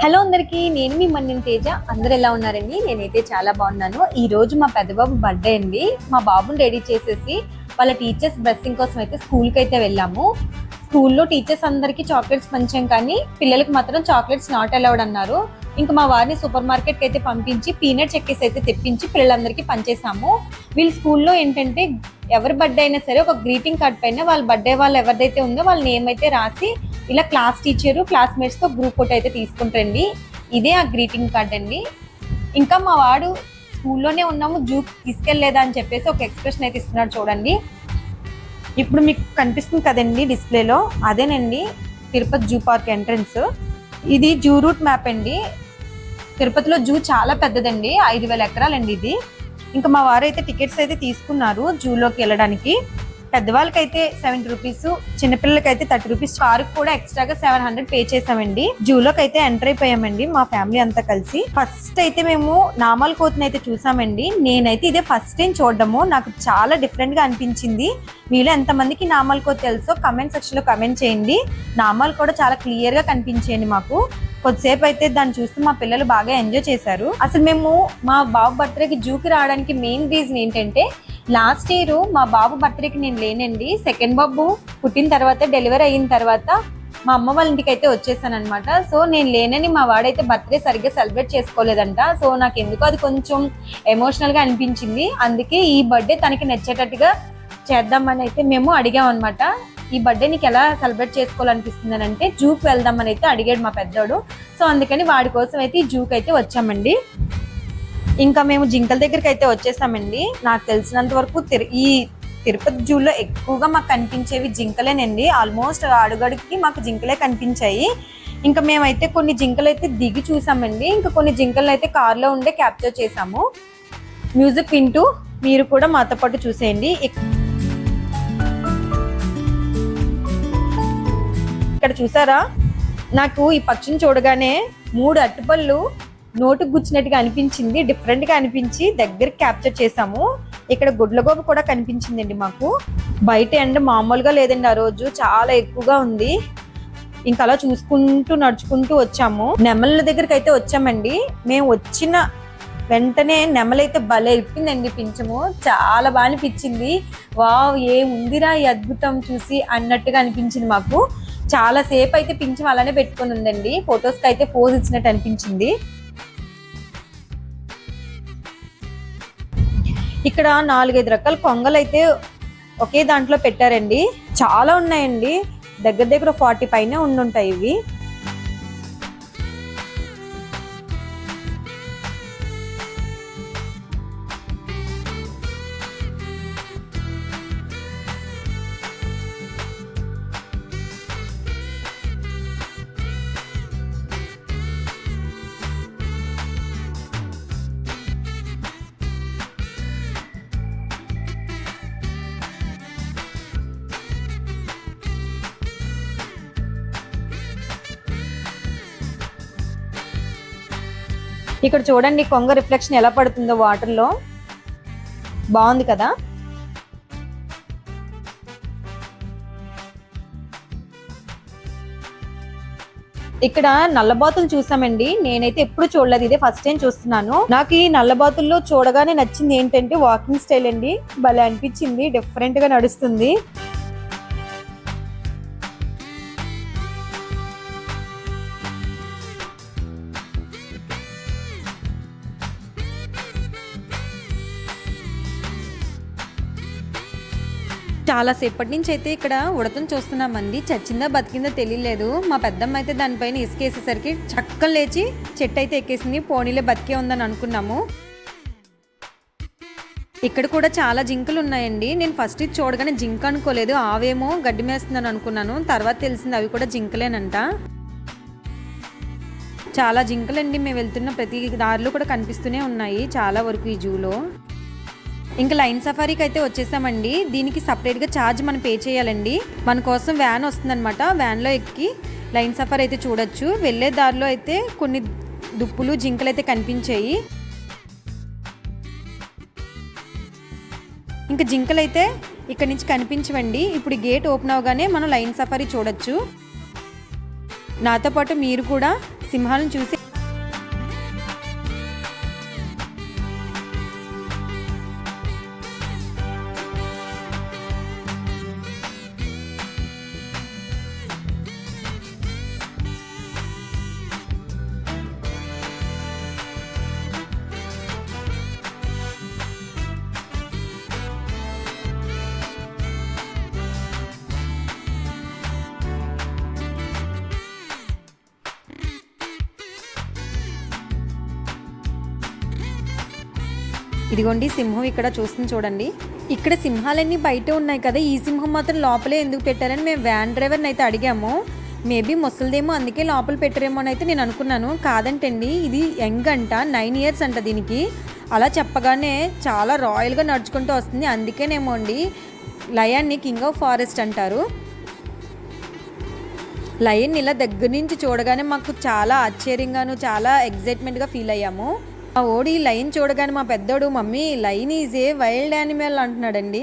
Hello అందరికీ నేను మీ మన్యం తేజ. అందరు ఎలా ఉన్నారండి? నేనైతే చాలా బాగున్నాను. ఈ రోజు మా పెద్దబాబు బర్త్డే అండి. మా బాబుని రెడీ చేసేసి వాళ్ళ టీచర్స్ డ్రెస్సింగ్ కోసం అయితే స్కూల్కి అయితే వెళ్ళాము. స్కూల్లో టీచర్స్ అందరికీ చాక్లెట్స్ పంచాం కానీ పిల్లలకి మాత్రం చాక్లెట్స్ నాట్ అలౌడ్ అన్నారు. ఇంకా మా వారిని సూపర్ మార్కెట్కి అయితే పంపించి పీనట్ చెక్కేసి అయితే తెప్పించి పిల్లలందరికీ పంచేసాము వీళ్ళ స్కూల్లో ఏంటంటే ఎవరి బర్త్డే అయినా సరే ఒక గ్రీటింగ్ కార్డ్ పైన వాళ్ళ బర్త్డే వాళ్ళు ఎవరిదైతే ఉందో వాళ్ళ నేమ్ అయితే రాసి ఇలా క్లాస్ టీచరు క్లాస్మేట్స్తో గ్రూప్ ఫోటో అయితే తీసుకుంటారండి ఇదే ఆ గ్రీటింగ్ కార్డ్ అండి. ఇంకా మా వాడు స్కూల్లోనే ఉన్నాము జూ తీసుకెళ్ళేదా అని చెప్పేసి ఒక ఎక్స్ప్రెషన్ అయితే ఇస్తున్నాడు చూడండి. ఇప్పుడు మీకు కనిపిస్తుంది కదండి డిస్ప్లేలో అదేనండి తిరుపతి జూ పార్క్ ఎంట్రన్స్. ఇది జూ రూట్ మ్యాప్ అండి. తిరుపతిలో జూ చాలా పెద్దదండి ఐదు వేల ఎకరాలండి ఇది. ఇంకా మా వారు అయితే టికెట్స్ అయితే తీసుకున్నారు జూలోకి వెళ్ళడానికి. పెద్దవాళ్ళకి అయితే సెవెంటీ రూపీస్ చిన్నపిల్లలకి అయితే థర్టీ రూపీస్. కారుకి కూడా ఎక్స్ట్రాగా సెవెన్ హండ్రెడ్ పే చేసామండి. జూలోకి అయితే ఎంటర్ అయిపోయామండి మా ఫ్యామిలీ అంతా కలిసి. ఫస్ట్ అయితే మేము నామాల కోతను అయితే చూసామండి. నేనైతే ఇదే ఫస్ట్ టైం చూడడము. నాకు చాలా డిఫరెంట్గా అనిపించింది. మీలో ఎంతమందికి నామాల కోత తెలుసో కమెంట్ సెక్షన్లో కమెంట్ చేయండి. నామాలు కూడా చాలా క్లియర్గా కనిపించేయండి మాకు. కొద్దిసేపు అయితే దాన్ని చూస్తూ మా పిల్లలు బాగా ఎంజాయ్ చేశారు. అసలు మేము మా బాబు బర్త్డేకి జూకి రావడానికి మెయిన్ రీజన్ ఏంటంటే లాస్ట్ ఇయర్ మా బాబు బర్త్డేకి నేను లేనండి. సెకండ్ బాబు పుట్టిన తర్వాత డెలివరీ అయిన తర్వాత మా అమ్మ వాళ్ళ ఇంటికి అయితే వచ్చేసాను అనమాట సో నేను లేనని మా వాడైతే బర్త్డే సరిగ్గా సెలబ్రేట్ చేసుకోలేదంట. సో నాకు ఎందుకో అది కొంచెం ఎమోషనల్గా అనిపించింది. అందుకే ఈ బర్త్డే తనకి నచ్చేటట్టుగా చేద్దామని అయితే మేము అడిగాం అనమాట ఈ బర్త్డే నీకు ఎలా సెలబ్రేట్ చేసుకోవాలనిపిస్తుంది అని అంటే జూకి వెళ్దామని అయితే అడిగాడు మా పెద్దోడు. సో అందుకని వాడి కోసం అయితే ఈ జూకి అయితే వచ్చామండి. ఇంకా మేము జింకల దగ్గరికి అయితే వచ్చేసామండి. నాకు తెలిసినంత వరకు తిరు- ఈ తిరుపతి జూలో ఎక్కువగా మాకు కనిపించేవి జింకలేనండి. ఆల్మోస్ట్ అడుగడుగుకి మాకు జింకలే కనిపించాయి. ఇంకా మేమైతే కొన్ని జింకలు అయితే దిగి చూసామండి. ఇంకా కొన్ని జింకలు అయితే కార్లో ఉండే క్యాప్చర్ చేసాము. మ్యూజిక్ వింటూ మీరు కూడా మాతో పాటు చూసేయండి. ఇక్కడ చూసారా? నాకు ఈ పక్షిని చూడగానే మూడు అట్టుపళ్ళు నోటుకు గుచ్చినట్టుగా అనిపించింది డిఫరెంట్గా అనిపించి దగ్గర క్యాప్చర్ చేసాము ఇక్కడ గుడ్లగోబు కూడా కనిపించిందండి మాకు. బయట ఎండ మామూలుగా లేదండి ఆ రోజు చాలా ఎక్కువగా ఉంది. ఇంకా అలా చూసుకుంటూ నడుచుకుంటూ వచ్చాము. నెమల దగ్గరికి అయితే వచ్చామండి. మేము వచ్చిన వెంటనే నెమలైతే భలే ఇప్పిందండి పించము చాలా బాగా అనిపించింది. వావ్ ఏ ఉందిరా ఈ అద్భుతం చూసి అన్నట్టుగా అనిపించింది మాకు. చాలా సేపు అయితే పింఛం అలానే పెట్టుకుని ఉందండి. ఫొటోస్కి అయితే ఫోజ్ ఇచ్చినట్టు అనిపించింది. ఇక్కడ నాలుగైదు రకాల కొంగలు అయితే ఒకే దాంట్లో పెట్టారండి. చాలా ఉన్నాయండి. దగ్గర దగ్గర ఫార్టీ పైన ఉండుంటాయి ఇవి. ఇక్కడ చూడండి కొంగ రిఫ్లెక్షన్ ఎలా పడుతుందో వాటర్లో. బాగుంది కదా? ఇక్కడ నల్లబాతులు చూసామండి. నేనైతే ఎప్పుడు చూడలేదు ఇదే ఫస్ట్ టైం చూస్తున్నాను. నాకు ఈ నల్లబాతుల్లో చూడగానే నచ్చింది ఏంటంటే వాకింగ్ స్టైల్ అండి. భలే అనిపించింది డిఫరెంట్గా నడుస్తుంది. చాలాసేపటి నుంచి అయితే ఇక్కడ ఉడతను చూస్తున్నామండి. చచ్చిందా బతికిందా తెలియలేదు. మా పెద్దమ్మ అయితే దానిపైన ఇసుకేసేసరికి చక్కలు లేచి చెట్టు అయితే ఎక్కేసింది. పోనీలే బతికే ఉందని అనుకున్నాము. ఇక్కడ కూడా చాలా జింకలు ఉన్నాయండి. నేను ఫస్ట్ ఇది చూడగానే జింక అనుకోలేదు. ఆవేమో గడ్డి మేస్తుందని అనుకున్నాను. తర్వాత తెలిసింది అవి కూడా జింకలేనంట. చాలా జింకలండి. మేము వెళ్తున్న ప్రతి దారిలో కూడా కనిపిస్తూనే ఉన్నాయి. చాలా వరకు ఈ జూలో. ఇంకా లైన్ సఫారీకి అయితే వచ్చేసామండి. దీనికి సపరేట్గా ఛార్జ్ మనం పే చేయాలండి. మన కోసం వ్యాన్ వస్తుందన్నమాట. వ్యాన్లో ఎక్కి లైన్ సఫారీ అయితే చూడొచ్చు. వెళ్ళే దారిలో అయితే కొన్ని దుప్పులు జింకలు అయితే కనిపించాయి. ఇంకా జింకలు అయితే ఇక్కడ నుంచి కనిపించవండి. ఇప్పుడు గేట్ ఓపెన్ అవగానే మనం లైన్ సఫారీ చూడొచ్చు. నాతో పాటు మీరు కూడా సింహాలను చూసి ఇదిగోండి సింహం ఇక్కడ చూస్తుంది చూడండి. ఇక్కడ సింహాలన్నీ బయట ఉన్నాయి కదా ఈ సింహం మాత్రం లోపలే ఎందుకు పెట్టారని మేము వ్యాన్ డ్రైవర్ని అయితే అడిగాము. మేబీ ముసలిదేమో అందుకే లోపల పెట్టారేమో అని అయితే నేను అనుకున్నాను. కాదంటండి ఇది యంగ్ అంట నైన్ ఇయర్స్ అంట దీనికి. అలా చెప్పగానే చాలా రాయల్గా నడుచుకుంటూ వస్తుంది. అందుకేనేమో అండి లయాన్ని కింగ్ ఆఫ్ ఫారెస్ట్ అంటారు. లయన్ ఇలా దగ్గర నుంచి చూడగానే మాకు చాలా ఆశ్చర్యంగాను చాలా ఎగ్జైట్మెంట్గా ఫీల్ అయ్యాము. మా ఓడి లైన్ చూడగానే మా పెద్దోడు mummy lion is a wild animal అంటున్నాడండి.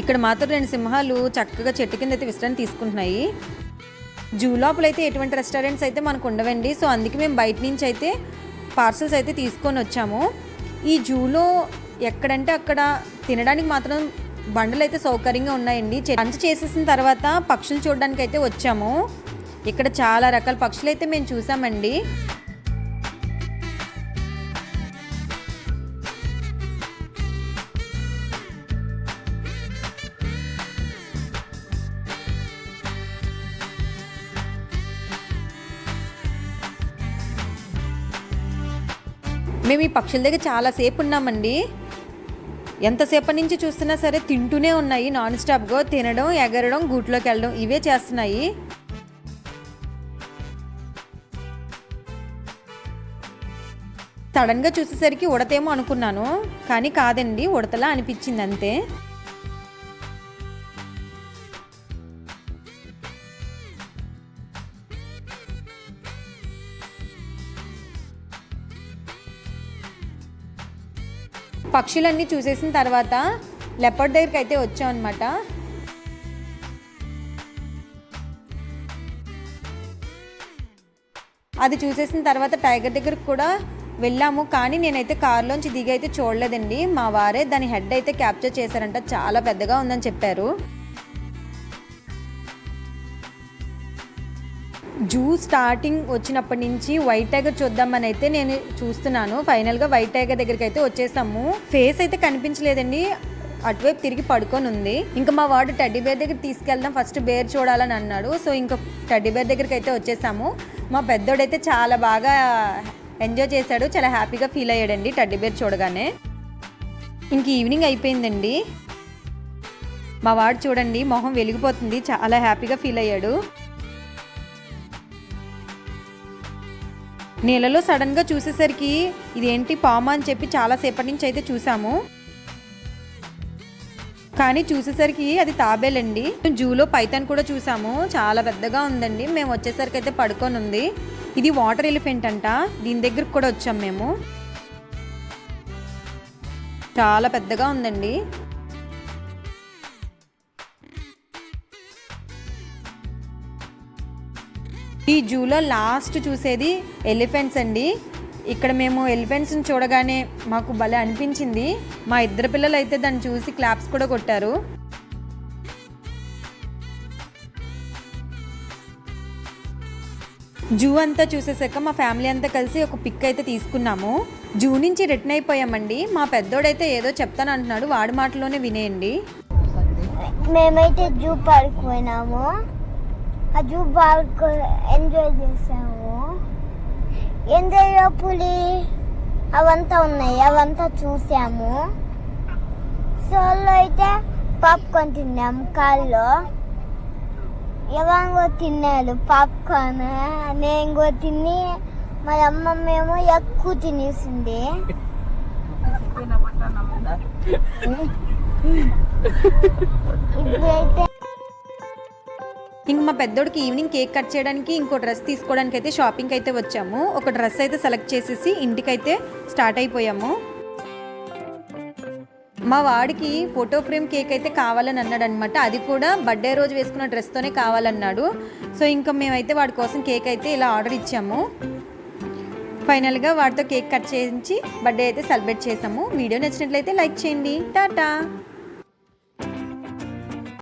ఇక్కడ మాత్రం రెండు సింహాలు చక్కగా చెట్టు కింద అయితే విశ్రాంతి తీసుకుంటున్నాయి. జూ లోపల అయితే ఎటువంటి రెస్టారెంట్స్ అయితే మనకు ఉండవండి. సో అందుకే మేము బయట నుంచి అయితే పార్సల్స్ అయితే తీసుకొని వచ్చాము. ఈ జూలో ఎక్కడంటే అక్కడ తినడానికి మాత్రం బండలు అయితే సౌకర్యంగా ఉన్నాయండి. లంచ్ చేసేసిన తర్వాత పక్షులు చూడడానికి అయితే వచ్చాము. ఇక్కడ చాలా రకాల పక్షులు అయితే మేము చూసామండి. మేము ఈ పక్షుల దగ్గర చాలాసేపు ఉన్నామండి. ఎంతసేపటి నుంచి చూస్తున్నా సరే తింటూనే ఉన్నాయి. నాన్ స్టాప్గా తినడం ఎగరడం గూట్లోకి వెళ్ళడం ఇవే చేస్తున్నాయి. సడన్గా చూసేసరికి ఉడతేమో అనుకున్నాను. కానీ కాదండి ఉడతలా అనిపించింది అంతే. పక్షులన్నీ చూసేసిన తర్వాత లెపర్డ్ దగ్గరికి అయితే వచ్చాం అనమాట అది చూసేసిన తర్వాత టైగర్ దగ్గరకు కూడా వెళ్ళాము. కానీ నేనైతే కారులోంచి దిగి అయితే చూడలేదండి. మా వారే దాని హెడ్ అయితే క్యాప్చర్ చేశారంట. చాలా పెద్దగా ఉందని చెప్పారు. జూ స్టార్టింగ్ వచ్చినప్పటి నుంచి వైట్ టైగర్ చూద్దామని అయితే నేను చూస్తున్నాను. ఫైనల్గా వైట్ టైగర్ దగ్గరికి అయితే వచ్చేసాము. ఫేస్ అయితే కనిపించలేదండి. అటువైపు తిరిగి పడుకొని ఉంది. ఇంకా మా వాడు టడ్డీ బేర్ దగ్గర తీసుకెళ్దాం. ఫస్ట్ బేర్ చూడాలని అన్నాడు. సో ఇంకా టడ్డీ బేర్ దగ్గరికి అయితే వచ్చేసాము. మా పెద్దోడైతే చాలా బాగా ఎంజాయ్ చేశాడు. చాలా హ్యాపీగా ఫీల్ అయ్యాడండి టడ్డీ బేర్ చూడగానే. ఇంక ఈవినింగ్ అయిపోయిందండి. మా వాడు చూడండి మొహం వెలిగిపోతుంది. చాలా హ్యాపీగా ఫీల్ అయ్యాడు. నీళ్ళలో సడన్గా చూసేసరికి ఇదేంటి పాము అని చెప్పి చాలాసేపటి నుంచి అయితే చూసాము. కానీ చూసేసరికి అది తాబేలండి. జూలో పైతాన్ కూడా చూసాము. చాలా పెద్దగా ఉందండి. మేము వచ్చేసరికి అయితే పడుకొని ఉంది. ఇది వాటర్ ఎలిఫెంట్ అంట. దీని దగ్గరకు కూడా వచ్చాం మేము. చాలా పెద్దగా ఉందండి. ఈ జూలో లాస్ట్ చూసేది ఎలిఫెంట్స్ అండి. ఇక్కడ మేము ఎలిఫెంట్స్ని చూడగానే మాకు భలే అనిపించింది. మా ఇద్దరు పిల్లలు అయితే దాన్ని చూసి క్లాప్స్ కూడా కొట్టారు. జూ అంతా చూసేసాక మా ఫ్యామిలీ అంతా కలిసి ఒక పిక్ అయితే తీసుకున్నాము. జూ నుంచి రిటర్న్ అయిపోయామండి. మా పెద్దోడైతే ఏదో చెప్తాను అంటున్నాడు వాడి మాటలోనే వినేయండి. మేమైతే జూ పార్క్ పోయినాము. ఆ జూ పార్క్ ఎంజాయ్ చేసాము ఎంజాయ్ పులి? అవంతా ఉన్నాయి అవంతా చూసాము. సోలో అయితే పాప్కార్న్ తిన్నాము కాల్లో. ఎవరు తిన్నారు పాప్కార్న్. నేను కూడా తిని మా అమ్మమ్మ ఏమో ఎక్కువ తినేసింది. ఇప్పుడైతే ఇంక మా పెద్దోడికి ఈవినింగ్ కేక్ కట్ చేయడానికి ఇంకో డ్రెస్ తీసుకోవడానికి అయితే షాపింగ్ అయితే వచ్చాము. ఒక డ్రెస్ అయితే సెలెక్ట్ చేసేసి ఇంటికైతే స్టార్ట్ అయిపోయాము. మా వాడికి ఫోటో ఫ్రేమ్ కేక్ అయితే కావాలని అన్నాడు అనమాట అది కూడా బర్త్డే రోజు వేసుకున్న డ్రెస్తోనే కావాలన్నాడు. సో ఇంకా మేమైతే వాడి కోసం కేక్ అయితే ఇలా ఆర్డర్ ఇచ్చాము. ఫైనల్గా వాడితో కేక్ కట్ చేయించి బర్త్డే అయితే సెలబ్రేట్ చేసాము. వీడియో నచ్చినట్లయితే లైక్ చేయండి. టాటా!